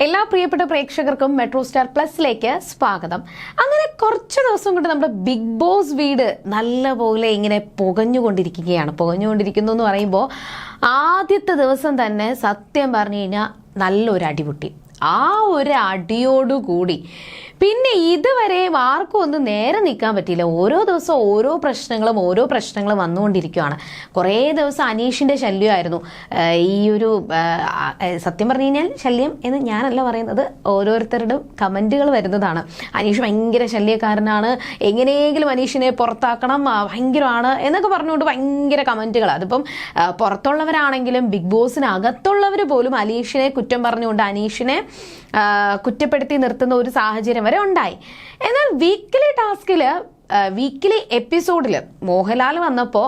എല്ലാ പ്രിയപ്പെട്ട പ്രേക്ഷകർക്കും മെട്രോ സ്റ്റാർ പ്ലസിലേക്ക് സ്വാഗതം. അങ്ങനെ കുറച്ച് ദിവസം കൊണ്ട് നമ്മുടെ ബിഗ് ബോസ് വീട് നല്ലപോലെ ഇങ്ങനെ പുകഞ്ഞുകൊണ്ടിരിക്കുകയാണ്. പുകഞ്ഞുകൊണ്ടിരിക്കുന്നു എന്ന് പറയുമ്പോൾ ആദ്യത്തെ ദിവസം തന്നെ സത്യം പറഞ്ഞു കഴിഞ്ഞാൽ നല്ലൊരു അടിപൊട്ടി ആ ഒരു അടിയോടുകൂടി പിന്നെ ഇതുവരെ ആർക്കും ഒന്നും നേരെ നിൽക്കാൻ പറ്റിയില്ല. ഓരോ ദിവസവും ഓരോ പ്രശ്നങ്ങളും ഓരോ പ്രശ്നങ്ങളും വന്നുകൊണ്ടിരിക്കുകയാണ്. കുറേ ദിവസം അനീഷിന്റെ ശല്യമായിരുന്നു. ഈ ഒരു സത്യം പറഞ്ഞു കഴിഞ്ഞാൽ ശല്യം എന്ന് ഞാനല്ല പറയുന്നത്. ഓരോരുത്തരുടെ കമന്റുകൾ വരുന്നതാണ്. അനീഷ് ഭയങ്കര ശല്യക്കാരനാണ്. എങ്ങനെയെങ്കിലും അനീഷിനെ പുറത്താക്കണം ഭയങ്കരമാണ് എന്നൊക്കെ പറഞ്ഞുകൊണ്ട് ഭയങ്കര കമന്റുകൾ അതിപ്പം പുറത്തുള്ളവരാണെങ്കിലും ബിഗ് ബോസിനകത്തുള്ളവർ പോലും അനീഷിനെ കുറ്റം പറഞ്ഞുകൊണ്ട് അനീഷിനെ കുറ്റപ്പെടുത്തി നിർത്തുന്ന ഒരു സാഹചര്യം വരെ ഉണ്ടായി എന്നാൽ വീക്കിലി ടാസ്കിൽ വീക്കിലി എപ്പിസോഡിൽ മോഹൻലാൽ വന്നപ്പോൾ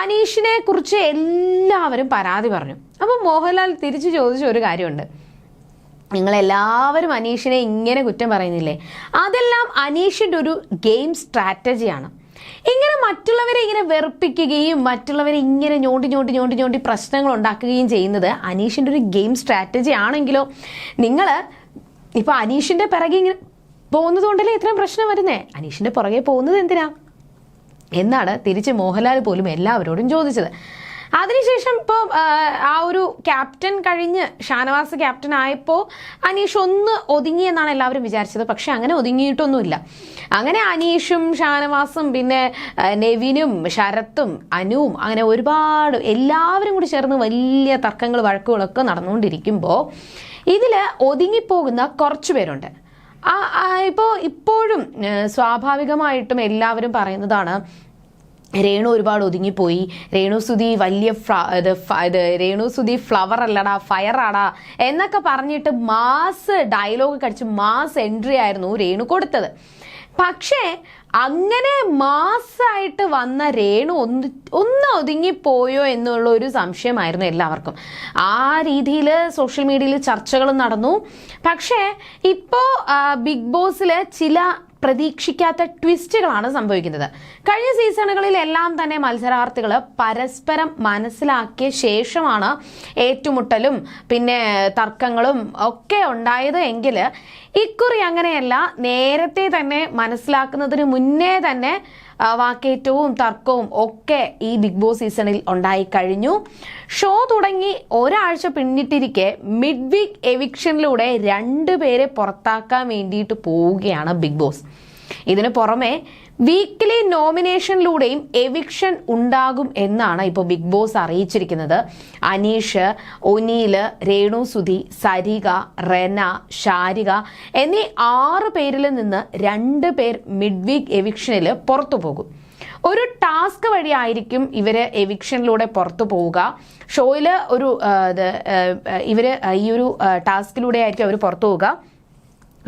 അനീഷിനെ കുറിച്ച് എല്ലാവരും പരാതി പറഞ്ഞു. അപ്പോൾ മോഹൻലാൽ തിരിച്ചു ചോദിച്ച ഒരു കാര്യമുണ്ട്. നിങ്ങളെല്ലാവരും അനീഷിനെ ഇങ്ങനെ കുറ്റം പറയുന്നില്ലേ? അതെല്ലാം അനീഷിന്റെ ഒരു ഗെയിം സ്ട്രാറ്റജിയാണ് ഇങ്ങനെ മറ്റുള്ളവരെ ഇങ്ങനെ വെറുപ്പിക്കുകയും മറ്റുള്ളവരെ ഇങ്ങനെ ഞോണ്ടി ഞോണ്ടി ഞോണ്ടി ഞോണ്ടി പ്രശ്നങ്ങൾ ഉണ്ടാക്കുകയും ചെയ്യുന്നത് അനീഷിന്റെ ഒരു ഗെയിം സ്ട്രാറ്റജി ആണെങ്കിലോ നിങ്ങൾ ഇപ്പോൾ അനീഷിന്റെ പിറകെ ഇങ്ങനെ പോകുന്നത് കൊണ്ടല്ലേ ഇത്രയും പ്രശ്നം വരുന്നേ? അനീഷിന്റെ പുറകെ പോകുന്നത് എന്തിനാ? എന്നാണ് തിരിച്ച് മോഹൻലാൽ പോലും എല്ലാവരോടും ചോദിച്ചത്. അതിനുശേഷം ഇപ്പോൾ ആ ഒരു ക്യാപ്റ്റൻ കഴിഞ്ഞ് ഷാനവാസ് ക്യാപ്റ്റൻ ആയപ്പോൾ അനീഷ് ഒന്ന് ഒതുങ്ങി എന്നാണ് എല്ലാവരും വിചാരിച്ചത്. പക്ഷെ അങ്ങനെ ഒതുങ്ങിയിട്ടൊന്നുമില്ല. അങ്ങനെ അനീഷും ഷാനവാസും പിന്നെ നെവിനും ശരത്തും അനുവും അങ്ങനെ ഒരുപാട് എല്ലാവരും കൂടി ചേർന്ന് വലിയ തർക്കങ്ങൾ വഴക്കുകളൊക്കെ നടന്നുകൊണ്ടിരിക്കുമ്പോൾ ഇതിൽ ഒതുങ്ങിപ്പോകുന്ന കുറച്ച് പേരുണ്ട്. ഇപ്പോൾ ഇപ്പോഴും സ്വാഭാവികമായിട്ടും എല്ലാവരും പറയുന്നതാണ് രേണു ഒരുപാട് ഒതുങ്ങിപ്പോയി. രേണു സുധി വലിയ ഇത് ഇത് രേണു സുധി ഫ്ലവർ അല്ലടാ ഫയർ ആടാ എന്നൊക്കെ പറഞ്ഞിട്ട് മാസ് ഡയലോഗ് കടിച്ച് മാസ് എൻട്രി ആയിരുന്നു രേണു കൊടുത്തത്. പക്ഷേ അങ്ങനെ മാസായിട്ട് വന്ന രേണു ഒന്ന് ഒന്ന് ഒതുങ്ങിപ്പോയോ എന്നുള്ള ഒരു സംശയമായിരുന്നു എല്ലാവർക്കും. ആ രീതിയിൽ സോഷ്യൽ മീഡിയയിൽ ചർച്ചകളും നടന്നു. പക്ഷേ ഇപ്പോൾ ബിഗ് ബോസിൽ ചില പ്രതീക്ഷിക്കാത്ത ട്വിസ്റ്റുകളാണ് സംഭവിക്കുന്നത്. കഴിഞ്ഞ സീസണുകളിലെല്ലാം തന്നെ മത്സരാർത്ഥികൾ പരസ്പരം മനസ്സിലാക്കിയ ശേഷമാണ് ഏറ്റുമുട്ടലും പിന്നെ തർക്കങ്ങളും ഒക്കെ ഉണ്ടായത് എങ്കിൽ ഇക്കുറി അങ്ങനെയല്ല നേരത്തെ തന്നെ മനസ്സിലാക്കുന്നതിന് മുന്നേ തന്നെ വാക്കേറ്റവും തർക്കവും ഒക്കെ ഈ ബിഗ് ബോസ് സീസണിൽ ഉണ്ടായി കഴിഞ്ഞു ഷോ തുടങ്ങി ഒരാഴ്ച പിന്നിട്ടിരിക്കെ മിഡ് വീക്ക് എവിക്ഷനിലൂടെ രണ്ടുപേരെ പുറത്താക്കാൻ വേണ്ടിയിട്ട് പോവുകയാണ് ബിഗ് ബോസ്. ഇതിന് പുറമെ വീക്ക്ലി നോമിനേഷനിലൂടെയും എവിക്ഷൻ ഉണ്ടാകും എന്നാണ് ഇപ്പോൾ ബിഗ് ബോസ് അറിയിച്ചിരിക്കുന്നത്. അനീഷ് ഒനീൽ രേണു സുധി സരിക റെന ഷാരിക എന്നീ ആറ് പേരിൽ നിന്ന് രണ്ട് പേർ മിഡ് വീക്ക് എവിക്ഷനിൽ പുറത്തു പോകും. ഒരു ടാസ്ക് വഴിയായിരിക്കും ഇവർ എവിക്ഷനിലൂടെ പുറത്തു പോവുക. ഷോയിൽ ഒരു ഇവർ ഈ ഒരു ടാസ്കിലൂടെ ആയിരിക്കും അവർ പുറത്തു പോവുക.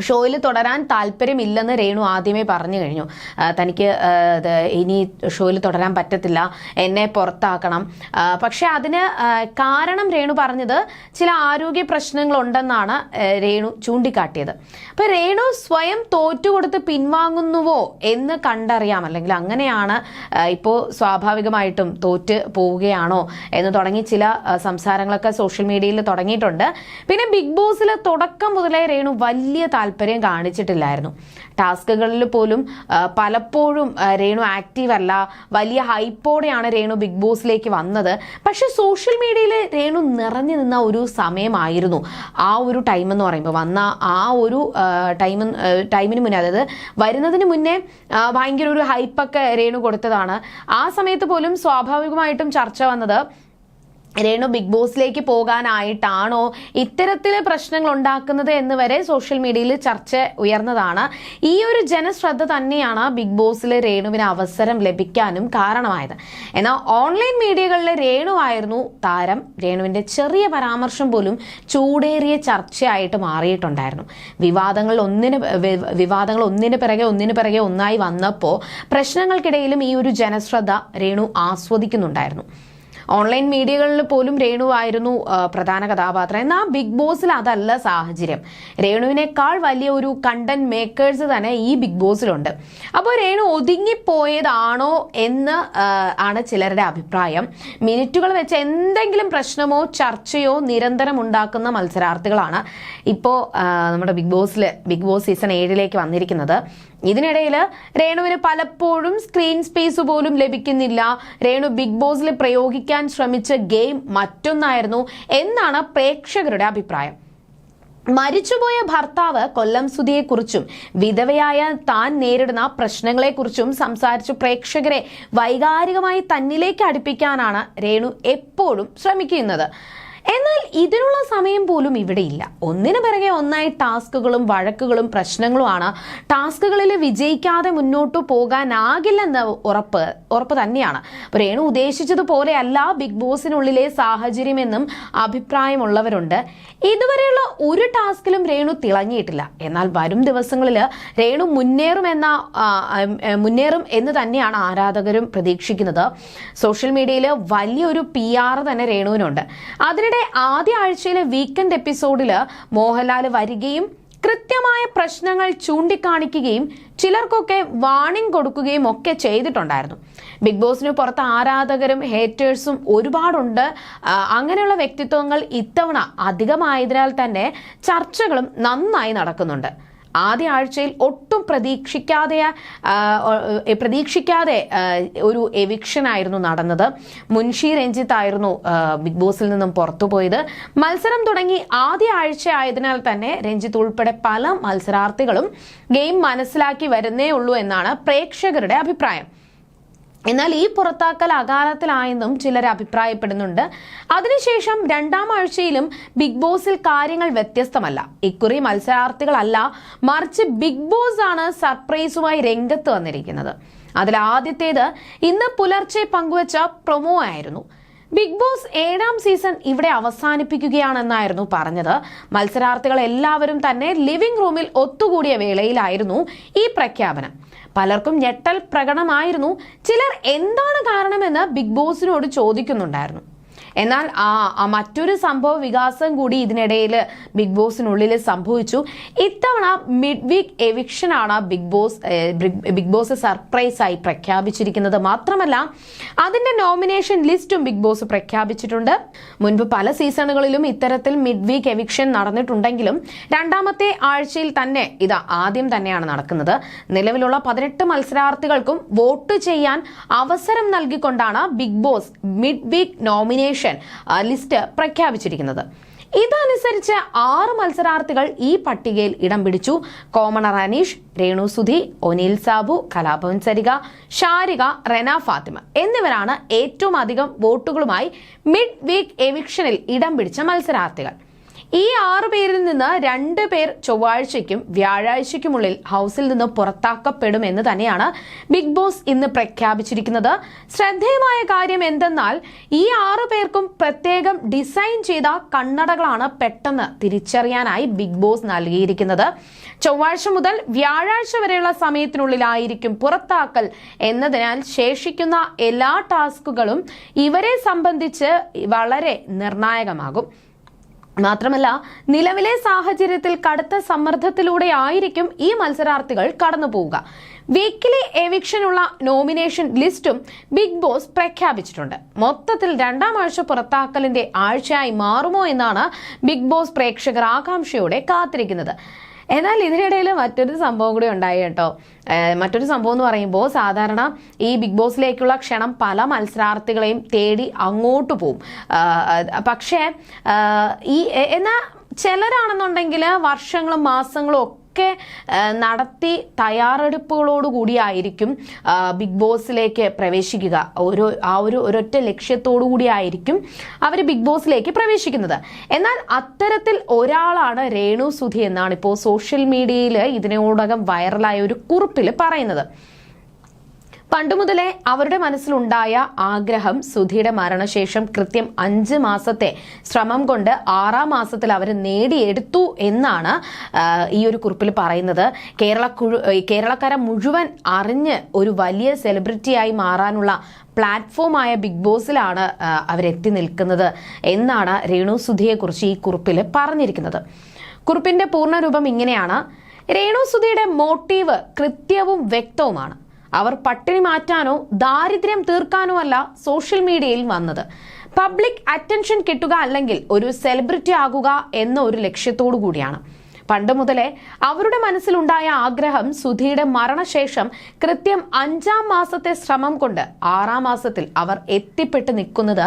ഷോയിൽ തുടരാൻ താല്പര്യമില്ലെന്ന് രേണു ആദ്യമേ പറഞ്ഞു കഴിഞ്ഞു. തനിക്ക് ഇനി ഷോയിൽ തുടരാൻ പറ്റത്തില്ല. എന്നെ പുറത്താക്കണം. പക്ഷെ അതിന് കാരണം രേണു പറഞ്ഞത് ചില ആരോഗ്യ പ്രശ്നങ്ങളുണ്ടെന്നാണ് രേണു ചൂണ്ടിക്കാട്ടിയത്. അപ്പം രേണു സ്വയം തോറ്റുകൊടുത്ത് പിൻവാങ്ങുന്നുവോ എന്ന് കണ്ടറിയാം. അല്ലെങ്കിൽ അങ്ങനെയാണ് ഇപ്പോൾ സ്വാഭാവികമായിട്ടും തോറ്റ് പോവുകയാണോ എന്ന് തുടങ്ങി ചില സംസാരങ്ങളൊക്കെ സോഷ്യൽ മീഡിയയിൽ തുടങ്ങിയിട്ടുണ്ട്. പിന്നെ ബിഗ് ബോസിൽ തുടക്കം മുതലേ രേണു വലിയ താല്പര്യം കാണിച്ചിട്ടില്ലായിരുന്നു. ടാസ്കുകളിൽ പോലും പലപ്പോഴും രേണു ആക്റ്റീവ് അല്ല. വലിയ ഹൈപ്പോടെയാണ് രേണു ബിഗ് ബോസിലേക്ക് വന്നത്. പക്ഷെ സോഷ്യൽ മീഡിയയിൽ രേണു നിറഞ്ഞു നിന്ന ഒരു സമയമായിരുന്നു. ആ ഒരു ടൈം എന്ന് പറയുമ്പോൾ വന്ന ആ ഒരു ടൈം ടൈമിന് മുന്നേ അതായത് വരുന്നതിന് മുന്നേ ഭയങ്കര ഒരു ഹൈപ്പൊക്കെ രേണു കൊടുത്തതാണ്. ആ സമയത്ത് പോലും സ്വാഭാവികമായിട്ടും ചർച്ച വന്നത് രേണു ബിഗ് ബോസിലേക്ക് പോകാനായിട്ടാണോ ഇത്തരത്തിലെ പ്രശ്നങ്ങൾ ഉണ്ടാക്കുന്നത് എന്ന് വരെ സോഷ്യൽ മീഡിയയിൽ ചർച്ച ഉയർന്നതാണ്. ഈ ഒരു ജനശ്രദ്ധ തന്നെയാണ് ബിഗ് ബോസിൽ രേണുവിന് അവസരം ലഭിക്കാനും കാരണമായത്. എന്നാൽ ഓൺലൈൻ മീഡിയകളിലെ രേണുവായിരുന്നു താരം. രേണുവിന്റെ ചെറിയ പരാമർശം പോലും ചൂടേറിയ ചർച്ചയായിട്ട് മാറിയിട്ടുണ്ടായിരുന്നു. വിവാദങ്ങൾ ഒന്നിന് വിവാദങ്ങൾ ഒന്നിന് പിറകെ ഒന്നിന് പിറകെ ഒന്നായി വന്നപ്പോൾ പ്രശ്നങ്ങൾക്കിടയിലും ഈ ഒരു ജനശ്രദ്ധ രേണു ആസ്വദിക്കുന്നുണ്ടായിരുന്നു. ഓൺലൈൻ മീഡിയകളിൽ പോലും രേണുവായിരുന്നു പ്രധാന കഥാപാത്രം. എന്നാൽ ബിഗ് ബോസിൽ അതല്ല സാഹചര്യം. രേണുവിനേക്കാൾ വലിയ ഒരു കണ്ടന്റ് മേക്കേഴ്സ് തന്നെ ഈ ബിഗ് ബോസിലുണ്ട്. അപ്പോൾ രേണു ഒതുങ്ങിപ്പോയതാണോ എന്ന് ആണ് ചിലരുടെ അഭിപ്രായം. മിനിറ്റുകൾ വെച്ച് എന്തെങ്കിലും പ്രശ്നമോ ചർച്ചയോ നിരന്തരം ഉണ്ടാക്കുന്ന മത്സരാർത്ഥികളാണ് ഇപ്പോൾ നമ്മുടെ ബിഗ് ബോസിൽ ബിഗ് ബോസ് സീസൺ ഏഴിലേക്ക് വന്നിരിക്കുന്നത്. ഇതിനിടയിൽ രേണുവിന് പലപ്പോഴും സ്ക്രീൻ സ്പേസ് പോലും ലഭിക്കുന്നില്ല. രേണു ബിഗ് ബോസിൽ പ്രയോഗിക്കാൻ ശ്രമിച്ച ഗെയിം മറ്റൊന്നായിരുന്നു എന്നാണ് പ്രേക്ഷകരുടെ അഭിപ്രായം. മരിച്ചുപോയ ഭർത്താവ് കൊല്ലം സുധിയെക്കുറിച്ചും വിധവയായ താൻ നേരിടുന്ന പ്രശ്നങ്ങളെക്കുറിച്ചും സംസാരിച്ച് പ്രേക്ഷകരെ വൈകാരികമായി തന്നിലേക്ക് അടുപ്പിക്കാനാണ് രേണു എപ്പോഴും ശ്രമിക്കുന്നത്. എന്നാൽ ഇതിനുള്ള സമയം പോലും ഇവിടെ ഇല്ല. ഒന്നിനു പിറകെ ഒന്നായി ടാസ്കുകളും വഴക്കുകളും പ്രശ്നങ്ങളുമാണ്. ടാസ്കുകളിൽ വിജയിക്കാതെ മുന്നോട്ട് പോകാനാകില്ലെന്ന ഉറപ്പ് ഉറപ്പ് തന്നെയാണ്. രേണു ഉദ്ദേശിച്ചതുപോലെയല്ല ബിഗ് ബോസിനുള്ളിലെ സാഹചര്യമെന്നും അഭിപ്രായമുള്ളവരുണ്ട്. ഇതുവരെയുള്ള ഒരു ടാസ്കിലും രേണു തിളങ്ങിയിട്ടില്ല. എന്നാൽ വരും ദിവസങ്ങളിൽ രേണു മുന്നേറുമെന്ന മുന്നേറും എന്ന് തന്നെയാണ് ആരാധകരും പ്രതീക്ഷിക്കുന്നത്. സോഷ്യൽ മീഡിയയിൽ വലിയൊരു പി ആർ തന്നെ രേണുവിനുണ്ട്. അതിനിടെ ആദ്യ ആഴ്ചയിലെ വീക്കെൻഡ് എപ്പിസോഡിൽ മോഹൻലാൽ വരികയും കൃത്യമായ പ്രശ്നങ്ങൾ ചൂണ്ടിക്കാണിക്കുകയും ചിലർക്കൊക്കെ വാണിംഗ് കൊടുക്കുകയും ഒക്കെ ചെയ്തിട്ടുണ്ടായിരുന്നു. ബിഗ് ബോസിന് പുറത്ത് ആരാധകരും ഹേറ്റേഴ്സും ഒരുപാടുണ്ട്. അങ്ങനെയുള്ള വ്യക്തിത്വങ്ങൾ ഇത്തവണ അധികമായതിനാൽ തന്നെ ചർച്ചകളും നന്നായി നടക്കുന്നുണ്ട്. ആദ്യ ആഴ്ചയിൽ ഒട്ടും പ്രതീക്ഷിക്കാതെ പ്രതീക്ഷിക്കാതെ ഒരു എവിക്ഷൻ ആയിരുന്നു നടന്നത്. മുൻഷി രഞ്ജിത്ത് ആയിരുന്നു ബിഗ് ബോസിൽ നിന്നും പുറത്തുപോയത് മത്സരം തുടങ്ങി ആദ്യ ആഴ്ച ആയതിനാൽ തന്നെ രഞ്ജിത്ത് ഉൾപ്പെടെ പല മത്സരാർത്ഥികളും ഗെയിം മനസ്സിലാക്കി വരുന്നേ ഉള്ളൂ എന്നാണ് പ്രേക്ഷകരുടെ അഭിപ്രായം. എന്നാൽ ഈ പുറത്താക്കൽ അകാലത്തിലായെന്നും ചിലർ അഭിപ്രായപ്പെടുന്നുണ്ട്. അതിനുശേഷം രണ്ടാം ആഴ്ചയിലും ബിഗ് ബോസിൽ കാര്യങ്ങൾ വ്യത്യസ്തമല്ല. ഇക്കുറി മത്സരാർത്ഥികളല്ല മറിച്ച് ബിഗ് ബോസ് ആണ് സർപ്രൈസുമായി രംഗത്ത് വന്നിരിക്കുന്നത്. അതിൽ ആദ്യത്തേത് ഇന്ന് പുലർച്ചെ പങ്കുവച്ച പ്രൊമോ ആയിരുന്നു. ബിഗ് ബോസ് ഏഴാം സീസൺ ഇവിടെ അവസാനിപ്പിക്കുകയാണെന്നായിരുന്നു പറഞ്ഞത്. മത്സരാർത്ഥികൾ എല്ലാവരും തന്നെ ലിവിംഗ് റൂമിൽ ഒത്തുകൂടിയ വേളയിലായിരുന്നു ഈ പ്രഖ്യാപനം. പലർക്കും ഞെട്ടൽ പ്രകടമായിരുന്നു. ചിലർ എന്താണ് കാരണമെന്ന് ബിഗ് ബോസിനോട് ചോദിക്കുന്നുണ്ടായിരുന്നു. എന്നാൽ ആ മറ്റൊരു സംഭവ വികാസം കൂടി ഇതിനിടയിൽ ബിഗ് ബോസിനുള്ളിൽ സംഭവിച്ചു. ഇത്തവണ മിഡ് വീക്ക് എവിക്ഷൻ ആണ് big boss big- boss surprise ആയി പ്രഖ്യാപിച്ചിരിക്കുന്നത്. മാത്രമല്ല അതിന്റെ നോമിനേഷൻ ലിസ്റ്റും ബിഗ് ബോസ് പ്രഖ്യാപിച്ചിട്ടുണ്ട്. മുൻപ് പല സീസണുകളിലും ഇത്തരത്തിൽ മിഡ് വീക്ക് എവിക്ഷൻ നടന്നിട്ടുണ്ടെങ്കിലും രണ്ടാമത്തെ ആഴ്ചയിൽ തന്നെ ഇത് ആദ്യം തന്നെയാണ് നടക്കുന്നത്. നിലവിലുള്ള പതിനെട്ട് മത്സരാർത്ഥികൾക്കും വോട്ട് ചെയ്യാൻ അവസരം നൽകിക്കൊണ്ടാണ് big boss mid week nomination ആ, ലിസ്റ്റ് പ്രഖ്യാപിച്ചിരിക്കുന്നത്. ഇതനുസരിച്ച് ആറ് മത്സരാർത്ഥികൾ ഈ പട്ടികയിൽ ഇടം പിടിച്ചു. കോമണർ അനീഷ് രേണു സുധി ഒനിൽ സാബു കലാഭവൻ സരിക ഷാരിക റെന ഫാത്തിമ എന്നിവരാണ് ഏറ്റവും അധികം വോട്ടുകളുമായി മിഡ് വീക്ക് എവിക്ഷനിൽ ഇടം പിടിച്ച മത്സരാർത്ഥികൾ. ഈ ആറു പേരിൽ നിന്ന് രണ്ട് പേർ ചൊവ്വാഴ്ചയ്ക്കും വ്യാഴാഴ്ചയ്ക്കുമുള്ളിൽ ഹൗസിൽ നിന്ന് പുറത്താക്കപ്പെടുമെന്ന് തന്നെയാണ് ബിഗ് ബോസ് ഇന്ന് പ്രഖ്യാപിച്ചിരിക്കുന്നത്. ശ്രദ്ധേയമായ കാര്യം എന്തെന്നാൽ ഈ ആറു പേർക്കും പ്രത്യേകം ഡിസൈൻ ചെയ്ത കണ്ണടകളാണ് പെട്ടെന്ന് തിരിച്ചറിയാനായി ബിഗ് ബോസ് നൽകിയിരിക്കുന്നത്. ചൊവ്വാഴ്ച മുതൽ വ്യാഴാഴ്ച വരെയുള്ള സമയത്തിനുള്ളിലായിരിക്കും പുറത്താക്കൽ എന്നതിനാൽ ശേഷിക്കുന്ന എല്ലാ ടാസ്കുകളും ഇവരെ സംബന്ധിച്ച് വളരെ നിർണായകമാകും. മാത്രമല്ല നിലവിലെ സാഹചര്യത്തിൽ കടുത്ത സമ്മർദ്ദത്തിലൂടെ ആയിരിക്കും ഈ മത്സരാർത്ഥികൾ കടന്നു പോവുക വീക്കിലി എവിക്ഷനുള്ള നോമിനേഷൻ ലിസ്റ്റും ബിഗ് ബോസ് പ്രഖ്യാപിച്ചിട്ടുണ്ട്. മൊത്തത്തിൽ രണ്ടാം ആഴ്ച പുറത്താക്കലിന്റെ ആഴ്ചയായി മാറുമോ എന്നാണ് ബിഗ് ബോസ് പ്രേക്ഷകർ ആകാംക്ഷയോടെ കാത്തിരിക്കുന്നത്. എന്നാൽ ഇതിനിടയിൽ മറ്റൊരു സംഭവം കൂടി ഉണ്ടായി കേട്ടോ. മറ്റൊരു സംഭവം എന്ന് പറയുമ്പോൾ സാധാരണ ഈ ബിഗ് ബോസിലേക്കുള്ള ക്ഷണം പല മത്സരാർത്ഥികളെയും തേടി അങ്ങോട്ട് പോവും. പക്ഷേ ഈ എന്നാൽ ചിലരാണെന്നുണ്ടെങ്കിൽ വർഷങ്ങളും മാസങ്ങളും ഒക്കെ നടത്തി തയ്യാറെടുപ്പുകളോട് കൂടിയായിരിക്കും ബിഗ് ബോസിലേക്ക് പ്രവേശിക്കുക. ഓരോ ആ ഒരു ഒരൊറ്റ ലക്ഷ്യത്തോടു കൂടിയായിരിക്കും അവർ ബിഗ് ബോസിലേക്ക് പ്രവേശിക്കുന്നത്. എന്നാൽ അത്തരത്തിൽ ഒരാളാണ് രേണു സുധി എന്നാണ് ഇപ്പോൾ സോഷ്യൽ മീഡിയയിൽ ഇതിനോടകം വൈറലായ ഒരു കുറിപ്പിൽ പറയുന്നത്. പണ്ടു മുതലേ അവരുടെ മനസ്സിലുണ്ടായ ആഗ്രഹം സുധിയുടെ മരണശേഷം കൃത്യം അഞ്ച് മാസത്തെ ശ്രമം കൊണ്ട് ആറാം മാസത്തിൽ അവർ നേടിയെടുത്തു എന്നാണ് ഈ ഒരു കുറിപ്പിൽ പറയുന്നത്. കേരള കേരളക്കാരെ മുഴുവൻ അറിഞ്ഞ് ഒരു വലിയ സെലിബ്രിറ്റിയായി മാറാനുള്ള പ്ലാറ്റ്ഫോമായ ബിഗ് ബോസിലാണ് അവരെത്തി നിൽക്കുന്നത് എന്നാണ് രേണു സുധിയെക്കുറിച്ച് ഈ കുറിപ്പിൽ പറഞ്ഞിരിക്കുന്നത്. കുറിപ്പിന്റെ പൂർണരൂപം ഇങ്ങനെയാണ്. രേണു സുധിയുടെ മോട്ടീവ് കൃത്യവും വ്യക്തവുമാണ്. അവർ പട്ടിണി മാറ്റാനോ ദാരിദ്ര്യം തീർക്കാനോ അല്ല സോഷ്യൽ മീഡിയയിൽ വന്നത്. പബ്ലിക് അറ്റൻഷൻ കിട്ടുക അല്ലെങ്കിൽ ഒരു സെലിബ്രിറ്റി ആകുക എന്ന ഒരു ലക്ഷ്യത്തോടു കൂടിയാണ്. പണ്ട് മുതലേ അവരുടെ മനസ്സിലുണ്ടായ ആഗ്രഹം സുധിയുടെ മരണശേഷം കൃത്യം അഞ്ചാം മാസത്തെ ശ്രമം കൊണ്ട് ആറാം മാസത്തിൽ അവർ എത്തിപ്പെട്ട് നിൽക്കുന്നത്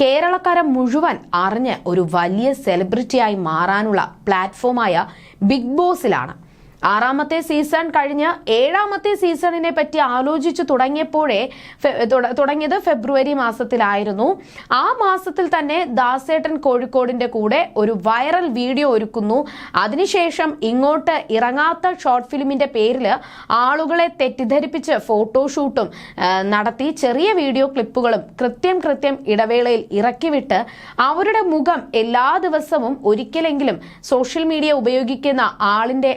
കേരളക്കാരെ മുഴുവൻ അറിഞ്ഞ് ഒരു വലിയ സെലിബ്രിറ്റിയായി മാറാനുള്ള പ്ലാറ്റ്ഫോമായ ബിഗ് ബോസിലാണ്. ആറാമത്തെ സീസൺ കഴിഞ്ഞ് ഏഴാമത്തെ സീസണിനെ പറ്റി ആലോചിച്ചു തുടങ്ങിയപ്പോഴേ തുടങ്ങിയത് ഫെബ്രുവരി മാസത്തിലായിരുന്നു. ആ മാസത്തിൽ തന്നെ ദാസേട്ടൻ കോഴിക്കോടിന്റെ കൂടെ ഒരു വൈറൽ വീഡിയോ ഒരുക്കുന്നു. അതിനുശേഷം ഇങ്ങോട്ട് ഇറങ്ങാത്ത ഷോർട്ട് ഫിലിമിന്റെ പേരിൽ ആളുകളെ തെറ്റിദ്ധരിപ്പിച്ച് ഫോട്ടോഷൂട്ടും നടത്തി ചെറിയ വീഡിയോ ക്ലിപ്പുകളും കൃത്യം കൃത്യം ഇടവേളയിൽ ഇറക്കിവിട്ട് അവരുടെ മുഖം എല്ലാ ദിവസവും ഒരിക്കലെങ്കിലും സോഷ്യൽ മീഡിയ ഉപയോഗിക്കുന്ന ആളിന്റെ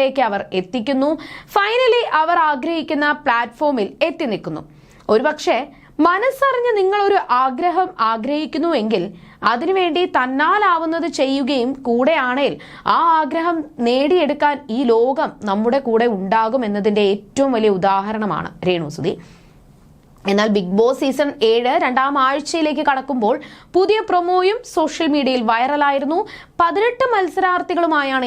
അടുക്കലേക്ക് അവർ എത്തിക്കുന്നു. ഫൈനലി അവർ ആഗ്രഹിക്കുന്ന പ്ലാറ്റ്ഫോമിൽ എത്തി നിൽക്കുന്നു. ഒരുപക്ഷെ മനസ്സറിഞ്ഞ് നിങ്ങൾ ഒരു ആഗ്രഹം ആഗ്രഹിക്കുന്നുവെങ്കിൽ അതിനുവേണ്ടി തന്നാലാവുന്നത് ചെയ്യുകയും കൂടെയാണേൽ ആ ആഗ്രഹം നേടിയെടുക്കാൻ ഈ ലോകം നമ്മുടെ കൂടെ ഉണ്ടാകും എന്നതിന്റെ ഏറ്റവും വലിയ ഉദാഹരണമാണ് രേണുസുതി എന്നാൽ ബിഗ് ബോസ് സീസൺ ഏഴ് രണ്ടാം ആഴ്ചയിലേക്ക് കടക്കുമ്പോൾ പുതിയ പ്രൊമോയും സോഷ്യൽ മീഡിയയിൽ വൈറലായിരുന്നു പതിനെട്ട് മത്സരാർത്ഥികളുമായാണ്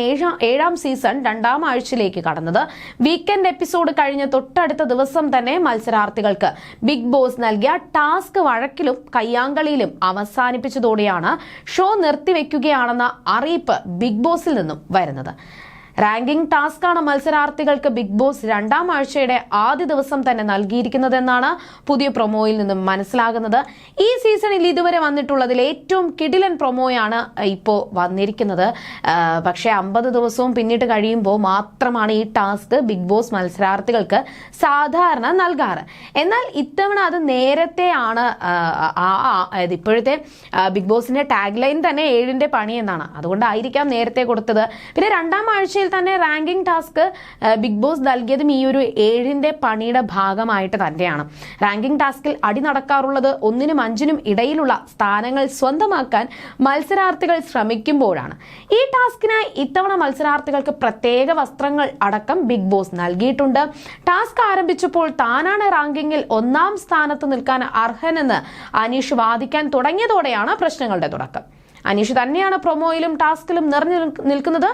ഏഴാം സീസൺ രണ്ടാം ആഴ്ചയിലേക്ക് കടന്നത്. വീക്കെൻഡ് എപ്പിസോഡ് കഴിഞ്ഞ തൊട്ടടുത്ത ദിവസം തന്നെ മത്സരാർത്ഥികൾക്ക് ബിഗ് ബോസ് നൽകിയ ടാസ്ക് വഴക്കിലും കയ്യാങ്കളിയിലും അവസാനിപ്പിച്ചതോടെയാണ് ഷോ നിർത്തിവെക്കുകയാണെന്ന അറിയിപ്പ് ബിഗ് ബോസിൽ നിന്നും വരുന്നത്. റാങ്കിംഗ് ടാസ്കാണ് മത്സരാർത്ഥികൾക്ക് ബിഗ് ബോസ് രണ്ടാം ആഴ്ചയുടെ ആദ്യ ദിവസം തന്നെ നൽകിയിരിക്കുന്നതെന്നാണ് പുതിയ പ്രൊമോയിൽ നിന്നും മനസ്സിലാകുന്നത്. ഈ സീസണിൽ ഇതുവരെ വന്നിട്ടുള്ളതിൽ ഏറ്റവും കിടിലൻ പ്രൊമോയാണ് ഇപ്പോൾ വന്നിരിക്കുന്നത്. പക്ഷെ അമ്പത് ദിവസവും പിന്നിട്ട് കഴിയുമ്പോൾ മാത്രമാണ് ഈ ടാസ്ക് ബിഗ് ബോസ് മത്സരാർത്ഥികൾക്ക് സാധാരണ നൽകാറ്. എന്നാൽ ഇത്തവണ അത് നേരത്തെയാണ് ഇപ്പോഴത്തെ ബിഗ് ബോസിന്റെ ടാഗ് ലൈൻ തന്നെ ഏഴിന്റെ പണി എന്നാണ്. അതുകൊണ്ടായിരിക്കാം നേരത്തെ കൊടുത്തത്. പിന്നെ രണ്ടാം ആഴ്ചയിൽ തന്നെ റാങ്കിംഗ് ടാസ്ക് ബിഗ് ബോസ് നൽകിയതും ഈ ഒരു ഏഴിന്റെ പണിയുടെ ഭാഗമായിട്ട് തന്നെയാണ്. റാങ്കിംഗ് ടാസ്കിൽ അടി നടക്കാറുള്ളത് ഒന്നിനും അഞ്ചിനും ഇടയിലുള്ള സ്ഥാനങ്ങൾ സ്വന്തമാക്കാൻ മത്സരാർത്ഥികൾ ശ്രമിക്കുമ്പോഴാണ്. ഈ ടാസ്കിനായി ഇത്തവണ മത്സരാർത്ഥികൾക്ക് പ്രത്യേക വസ്ത്രങ്ങൾ അടക്കം ബിഗ് ബോസ് നൽകിയിട്ടുണ്ട്. ടാസ്ക് ആരംഭിച്ചപ്പോൾ താനാണ് റാങ്കിങ്ങിൽ ഒന്നാം സ്ഥാനത്ത് നിൽക്കാൻ അർഹനെന്ന് അനീഷ് വാദിക്കാൻ തുടങ്ങിയതോടെയാണ് പ്രശ്നങ്ങളുടെ തുടക്കം. അനീഷ് തന്നെയാണ് പ്രൊമോയിലും ടാസ്കിലും നിറഞ്ഞു നിൽക്കുന്നത്.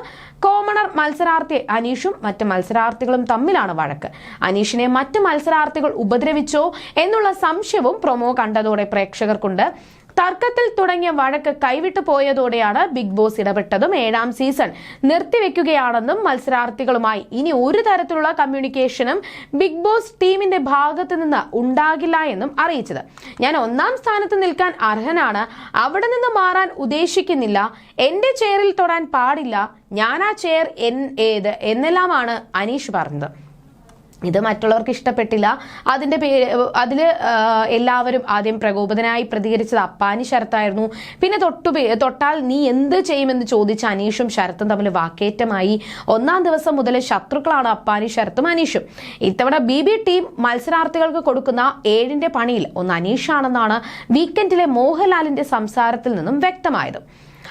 കോമണർ മത്സരാർത്ഥി അനീഷും മറ്റ് മത്സരാർത്ഥികളും തമ്മിലാണ് വഴക്ക്. അനീഷിനെ മറ്റ് മത്സരാർത്ഥികൾ ഉപദ്രവിച്ചോ എന്നുള്ള സംശയവും പ്രൊമോ കണ്ടതോടെ പ്രേക്ഷകർക്കുണ്ട്. തർക്കത്തിൽ തുടങ്ങിയ വഴക്ക് കൈവിട്ടു പോയതോടെയാണ് ബിഗ് ബോസ് ഇടപെട്ടതും ഏഴാം സീസൺ നിർത്തിവെക്കുകയാണെന്നും മത്സരാർത്ഥികളുമായി ഇനി ഒരു തരത്തിലുള്ള കമ്മ്യൂണിക്കേഷനും ബിഗ് ബോസ് ടീമിന്റെ ഭാഗത്തു നിന്ന് ഉണ്ടാകില്ല എന്നും അറിയിച്ചത്. ഞാൻ ഒന്നാം സ്ഥാനത്ത് നിൽക്കാൻ അർഹനാണ്. അവിടെ നിന്ന് മാറാൻ ഉദ്ദേശിക്കുന്നില്ല. എന്റെ ചെയറിൽ തൊടാൻ പാടില്ല. ഞാൻ ആ ചെയർ എൻ ഏത് എന്നെല്ലാമാണ് അനീഷ് പറഞ്ഞത്. ഇത് മറ്റുള്ളവർക്ക് ഇഷ്ടപ്പെട്ടില്ല. അതിന്റെ പേര് അതിൽ എല്ലാവരും ആദ്യം പ്രകോപിതനായി പ്രതികരിച്ചത് അപ്പാനി ശരത്തായിരുന്നു. പിന്നെ തൊട്ടു തൊട്ടാൽ നീ എന്ത് ചെയ്യുമെന്ന് ചോദിച്ച അനീഷും ശരത്തും തമ്മിൽ വാക്കേറ്റമായി. ഒന്നാം ദിവസം മുതൽ ശത്രുക്കളാണ് അപ്പാനി ശരത്തും അനീഷും. ഇത്തവണ ബി ബി ടീം മത്സരാർത്ഥികൾക്ക് കൊടുക്കുന്ന ഏഴിന്റെ പണിയിൽ ഒന്ന് അനീഷാണെന്നാണ് വീക്കെൻഡിലെ മോഹൻലാലിന്റെ സംസാരത്തിൽ നിന്നും വ്യക്തമായത്.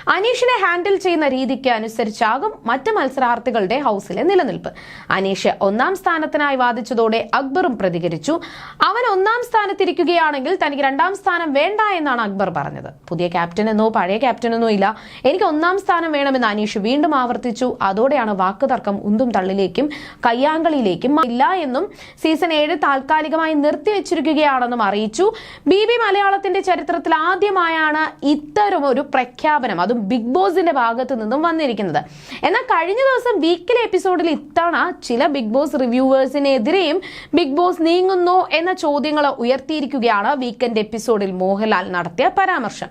അനീഷിനെ ഹാൻഡിൽ ചെയ്യുന്ന രീതിക്ക് അനുസരിച്ചാകും മറ്റ് മത്സരാർത്ഥികളുടെ ഹൗസിലെ നിലനിൽപ്പ്. അനീഷ് ഒന്നാം സ്ഥാനത്തിനായി വാദിച്ചതോടെ അക്ബറും പ്രതികരിച്ചു. അവൻ ഒന്നാം സ്ഥാനത്തിരിക്കുകയാണെങ്കിൽ തനിക്ക് രണ്ടാം സ്ഥാനം വേണ്ട എന്നാണ് അക്ബർ പറഞ്ഞത്. പുതിയ ക്യാപ്റ്റൻ എന്നോ പഴയ ക്യാപ്റ്റൻ എന്നോ ഇല്ല. എനിക്ക് ഒന്നാം സ്ഥാനം വേണമെന്ന് അനീഷ് വീണ്ടും ആവർത്തിച്ചു. അതോടെയാണ് വാക്കുതർക്കം ഉന്തും തള്ളിലേക്കും കയ്യാങ്കളിയിലേക്കും ഇല്ല എന്നും സീസൺ ഏഴ് താൽക്കാലികമായി നിർത്തിവെച്ചിരിക്കുകയാണെന്നും അറിയിച്ചു. ബി ബി മലയാളത്തിന്റെ ചരിത്രത്തിൽ ആദ്യമായാണ് ഇത്തരം ഒരു പ്രഖ്യാപനം. അതും ബിഗ് ബോസിന്റെ ഭാഗത്തു നിന്നും വന്നിരിക്കുന്നത്. എന്നാൽ കഴിഞ്ഞ ദിവസം വീക്കിലെ എപ്പിസോഡിൽ ഇത്തവണ ചില ബിഗ് ബോസ് റിവ്യൂവേഴ്സിനെതിരെയും ബിഗ് ബോസ് നീങ്ങുന്നു എന്ന ചോദ്യങ്ങൾ ഉയർത്തിയിരിക്കുകയാണ് വീക്കെൻഡ് എപ്പിസോഡിൽ മോഹൻലാൽ നടത്തിയ പരാമർശം.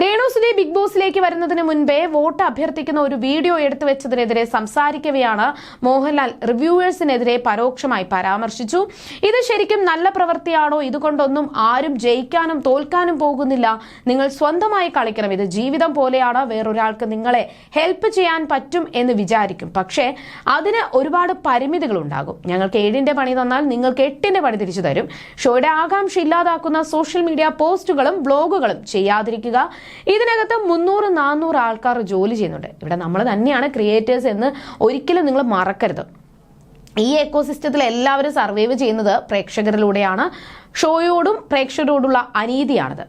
രേണു സുധി ബിഗ് ബോസിലേക്ക് വരുന്നതിന് മുൻപേ വോട്ട് അഭ്യർത്ഥിക്കുന്ന ഒരു വീഡിയോ എടുത്തു വെച്ചതിനെതിരെ സംസാരിക്കവെയാണ് മോഹൻലാൽ റിവ്യൂവേഴ്സിനെതിരെ പരോക്ഷമായി പരാമർശിച്ചു. ഇത് ശരിക്കും നല്ല പ്രവൃത്തിയാണോ? ഇതുകൊണ്ടൊന്നും ആരും ജയിക്കാനും തോൽക്കാനും പോകുന്നില്ല. നിങ്ങൾ സ്വന്തമായി കളിക്കണം. ഇത് ജീവിതം പോലെയാണ്. വേറൊരാൾക്ക് നിങ്ങളെ ഹെൽപ്പ് ചെയ്യാൻ പറ്റും എന്ന് വിചാരിക്കും. പക്ഷേ അതിന് ഒരുപാട് പരിമിതികൾ ഉണ്ടാകും ഞങ്ങൾക്ക് ഏഴിന്റെ പണി തന്നാൽ നിങ്ങൾക്ക് എട്ടിന്റെ പണി തിരിച്ചു തരും. ഷോയുടെ ആകാംക്ഷ ഇല്ലാതാക്കുന്ന സോഷ്യൽ മീഡിയ പോസ്റ്റുകളും ബ്ലോഗുകളും ചെയ്യാതിരിക്കുക. ഇതിനകത്ത് മുന്നൂറ് നാനൂറ് ആൾക്കാർ ജോലി ചെയ്യുന്നുണ്ട്. ഇവിടെ നമ്മൾ തന്നെയാണ് ക്രിയേറ്റേഴ്സ് എന്ന് ഒരിക്കലും നിങ്ങൾ മറക്കരുത്. ഈ എക്കോസിസ്റ്റത്തിൽ എല്ലാവരും സർവൈവ് ചെയ്യുന്നത് പ്രേക്ഷകരിലൂടെയാണ്. ഷോയോടും പ്രേക്ഷകരോടുള്ള അനീതിയാണിത്.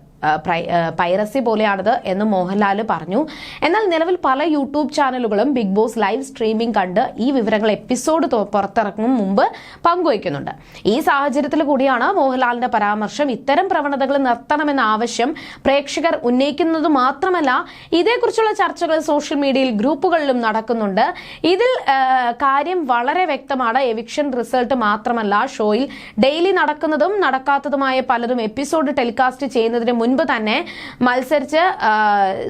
പൈറസി പോലെയാണിത് എന്ന് മോഹൻലാൽ പറഞ്ഞു. എന്നാൽ നിലവിൽ പല യൂട്യൂബ് ചാനലുകളും ബിഗ് ബോസ് ലൈവ് സ്ട്രീമിംഗ് കണ്ട് ഈ വിവരങ്ങൾ എപ്പിസോഡ് പുറത്തിറക്കും മുമ്പ് പങ്കുവയ്ക്കുന്നുണ്ട്. ഈ സാഹചര്യത്തിൽ കൂടിയാണ് മോഹൻലാലിന്റെ പരാമർശം ഇത്തരം പ്രവണതകൾ നിർത്തണമെന്ന ആവശ്യം പ്രേക്ഷകർ ഉന്നയിക്കുന്നത് മാത്രമല്ല ഇതേക്കുറിച്ചുള്ള ചർച്ചകൾ സോഷ്യൽ മീഡിയയിൽ ഗ്രൂപ്പുകളിലും നടക്കുന്നുണ്ട്. ഇതിൽ കാര്യം വളരെ വ്യക്തമാണ്. എവിക്ഷൻ റിസൾട്ട് മാത്രമല്ല ഷോയിൽ ഡെയിലി നടക്കുന്നതും നടക്കാത്തതുമായ പലതും എപ്പിസോഡ് ടെലികാസ്റ്റ് ചെയ്യുന്നതിന് മുൻപ് തന്നെ മത്സരിച്ച്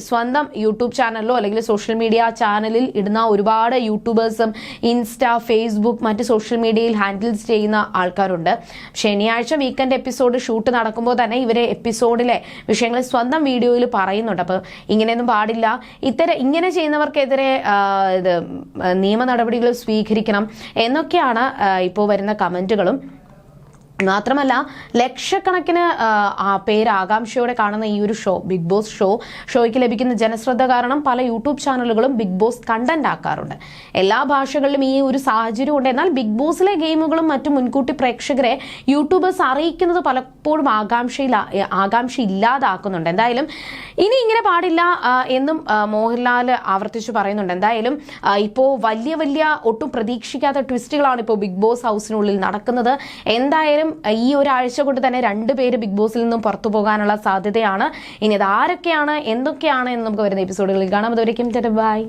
സ്വന്തം യൂട്യൂബ് ചാനലിലോ അല്ലെങ്കിൽ സോഷ്യൽ മീഡിയ ചാനലിൽ ഇടുന്ന ഒരുപാട് യൂട്യൂബേഴ്സും ഇൻസ്റ്റ ഫേസ്ബുക്ക് മറ്റ് സോഷ്യൽ മീഡിയയിൽ ഹാൻഡിൽസ് ചെയ്യുന്ന ആൾക്കാരുണ്ട്. ശനിയാഴ്ച വീക്കെൻഡ് എപ്പിസോഡ് ഷൂട്ട് നടക്കുമ്പോൾ തന്നെ ഇവരെ എപ്പിസോഡിലെ വിഷയങ്ങൾ സ്വന്തം വീഡിയോയിൽ പറയുന്നുണ്ട്. അപ്പോൾ ഇങ്ങനെയൊന്നും പാടില്ല. ഇത്തരം ഇങ്ങനെ ചെയ്യുന്നവർക്കെതിരെ ഇത് നിയമ നടപടികൾ സ്വീകരിക്കണം എന്നൊക്കെയാണ് ഇപ്പോൾ വരുന്ന കമന്റുകളും മാത്രമല്ല ലക്ഷക്കണക്കിന് പേര് ആകാംക്ഷയോടെ കാണുന്ന ഈ ഒരു ഷോ ബിഗ് ബോസ് ഷോ ഷോയ്ക്ക് ലഭിക്കുന്ന ജനശ്രദ്ധ കാരണം പല യൂട്യൂബ് ചാനലുകളും ബിഗ് ബോസ് കണ്ടന്റ് ആക്കാറുണ്ട്. എല്ലാ ഭാഷകളിലും ഈ ഒരു സാഹചര്യം ഉണ്ട്. എന്നാൽ ബിഗ് ബോസിലെ ഗെയിമുകളും മറ്റും മുൻകൂട്ടി പ്രേക്ഷകരെ യൂട്യൂബേഴ്സ് അറിയിക്കുന്നത് പലപ്പോഴും ആകാംക്ഷയിൽ ആകാംക്ഷ ഇല്ലാതാക്കുന്നുണ്ട്. എന്തായാലും ഇനി ഇങ്ങനെ പാടില്ല എന്നും മോഹൻലാൽ ആവർത്തിച്ച് പറയുന്നുണ്ട്. എന്തായാലും ഇപ്പോൾ വലിയ വലിയ ഒട്ടും പ്രതീക്ഷിക്കാത്ത ട്വിസ്റ്റുകളാണ് ഇപ്പോൾ ബിഗ് ബോസ് ഹൗസിനുള്ളിൽ നടക്കുന്നത്. എന്തായാലും ഈ ഒരാഴ്ച കൊണ്ട് തന്നെ രണ്ട് പേര് ബിഗ് ബോസിൽ നിന്നും പുറത്തു പോകാനുള്ള സാധ്യതയാണ്. ഇനി അത് ആരൊക്കെയാണ് എന്തൊക്കെയാണ് എന്ന് നമുക്ക് വരുന്ന എപ്പിസോഡുകളിൽ കാണാം. അതുവരേക്കും ബൈ.